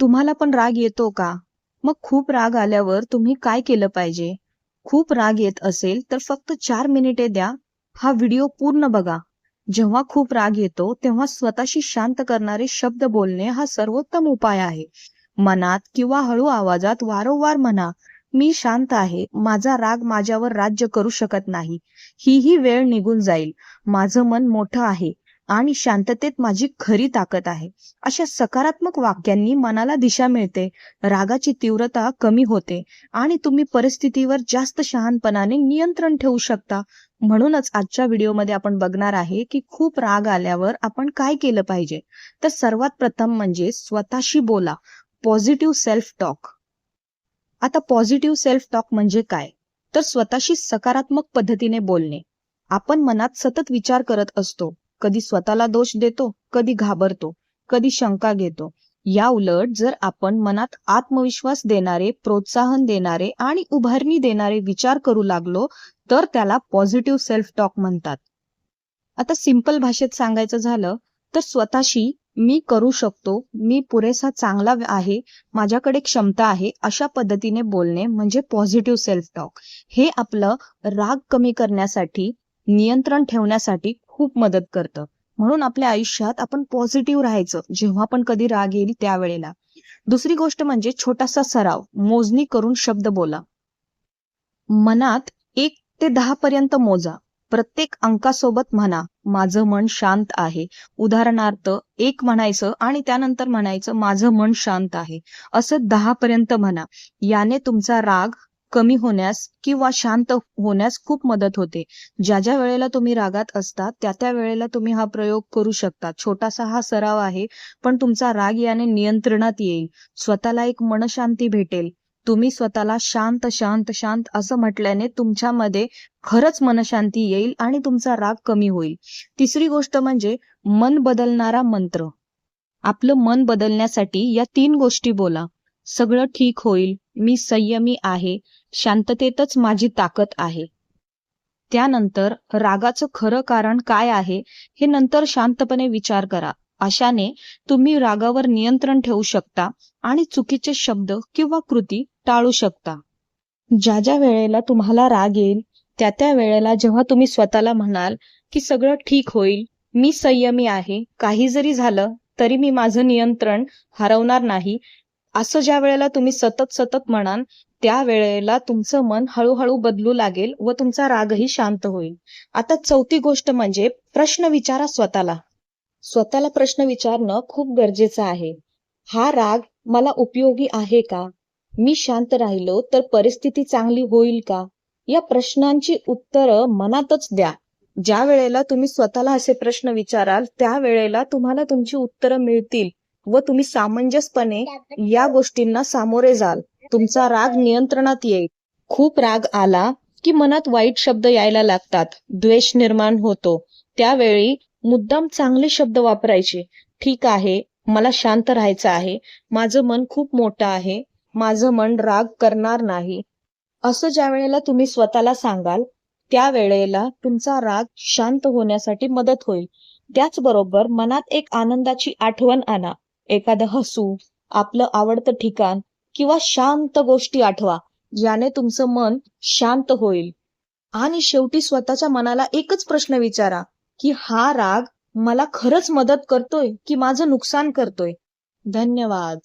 तुम्हाला पण राग येतो का? मग खूप राग आल्यावर तुम्ही काय केलं पाहिजे? खूप राग येत असेल तर फक्त चार मिनिटे द्या. हा व्हिडिओ पूर्ण बघा. जेव्हा खूप राग येतो तेव्हा स्वतःशी शांत करणारे शब्द बोलणे हा सर्वोत्तम उपाय आहे. मनात किंवा हळू आवाजात वारंवार म्हणा मी शांत आहे. माझा राग माझ्यावर राज्य करू शकत नाही. ही ही वेळ निघून जाईल. माझं मन मोठं आहे. आणि शांततेत माझी खरी ताकद आहे. अशा सकारात्मक वाक्यांनी मनाला दिशा मिळते रागाची तीव्रता कमी होते आणि तुम्ही परिस्थितीवर जास्त शहाणपणाने नियंत्रण ठेवू शकता. म्हणूनच आजच्या व्हिडिओमध्ये आपण बघणार आहे की खूप राग आल्यावर आपण काय केलं पाहिजे. तर सर्वात प्रथम म्हणजे स्वतःशी बोला. Positive self talk. आता पॉझिटिव्ह सेल्फ टॉक म्हणजे काय? तर स्वतःशी सकारात्मक पद्धतीने बोलणे. आपण मनात सतत विचार करत असतो. कधी स्वतःला दोष देतो कधी घाबरतो कधी शंका घेतो. या उलट जर आपण मनात आत्मविश्वास देणारे प्रोत्साहन देणारे आणि उभारणी देणारे विचार करू लागलो तर त्याला पॉझिटिव्ह सेल्फ टॉक म्हणतात. आता सिंपल भाषेत सांगायचं झालं तर स्वतःशी मी करू शकतो मी पुरेसा चांगला आहे माझ्याकडे क्षमता आहे अशा पद्धतीने बोलणे म्हणजे पॉझिटिव्ह सेल्फ टॉक हे आपलं राग कमी करण्यासाठी नियंत्रण ठेवण्यासाठी खूप मदत करतं. म्हणून आपल्या आयुष्यात आपण पॉझिटिव्ह राहायचं जेव्हा पण कधी राग येईल त्यावेळेला. दुसरी गोष्ट म्हणजे छोटासा सराव मोजणी करून शब्द बोला. मनात एक ते दहा पर्यंत मोजा. प्रत्येक अंकासोबत म्हणा माझं मन शांत आहे. उदाहरणार्थ एक म्हणायचं आणि त्यानंतर म्हणायचं माझं मन शांत आहे. असं दहा पर्यंत म्हणा. याने तुमचा राग कमी होण्यास किंवा शांत होण्यास खूप मदत होते. ज्या ज्या वेळेला तुम्ही रागात असता त्या त्या वेळेला तुम्ही हा प्रयोग करू शकता. छोटासा हा सराव आहे पण तुमचा राग याने नियंत्रणात येईल. स्वतःला एक मनशांती भेटेल. तुम्ही स्वतःला शांत शांत शांत असं म्हटल्याने तुमच्यामध्ये खरंच मनशांती येईल आणि तुमचा राग कमी होईल. तिसरी गोष्ट म्हणजे मन बदलणारा मंत्र. आपलं मन बदलण्यासाठी या तीन गोष्टी बोला. सगळं ठीक होईल. मी संयमी आहे शांततेतच माझी ताकद आहे. त्यानंतर रागाचं खरं कारण काय आहे हे नंतर शांतपणे विचार करा. अशाने तुम्ही रागावर नियंत्रण ठेवू शकता आणि चुकीचे शब्द किंवा कृती टाळू शकता. ज्या ज्या वेळेला तुम्हाला राग येईल त्या त्या वेळेला जेव्हा तुम्ही स्वतःला म्हणाल की सगळं ठीक होईल मी संयमी आहे काही जरी झालं तरी मी माझं नियंत्रण हरवणार नाही असं ज्या वेळेला तुम्ही सतत सतत म्हणाल त्या वेळेला तुमचं मन हळूहळू बदलू लागेल व तुमचा रागही शांत होईल. आता चौथी गोष्ट म्हणजे प्रश्न विचारा स्वतःला. स्वतःला प्रश्न विचारणं खूप गरजेचं आहे. हा राग मला उपयोगी आहे का? मी शांत राहिलो तर परिस्थिती चांगली होईल का? या प्रश्नांची उत्तरं मनातच द्या. ज्या वेळेला तुम्ही स्वतःला असे प्रश्न विचाराल त्या वेळेला तुम्हाला तुमची उत्तरं मिळतील. व तुम्ही सामंजस्यपणे या गोष्टींना सामोरे जाल. तुमचा राग नियंत्रणात येईल. खूप राग आला की मनात वाईट शब्द यायला लागतात. द्वेष निर्माण होतो. त्यावेळी मुद्दाम चांगले शब्द वापरायचे. ठीक आहे मला शांत राहायचं आहे. माझं मन खूप मोठं आहे. माझं मन राग करणार नाही. असं ज्या वेळेला तुम्ही स्वतःला सांगाल त्या वेळेला तुमचा राग शांत होण्यासाठी मदत होईल. त्याचबरोबर मनात एक आनंदाची आठवण आणा. एखादं हसू आपलं आवडतं ठिकाण किंवा शांत गोष्टी आठवा ज्याने तुमचं मन शांत होईल. आणि शेवटी स्वतःच्या मनाला एकच प्रश्न विचारा की हा राग मला खरंच मदत करतोय की माझं नुकसान करतोय? धन्यवाद.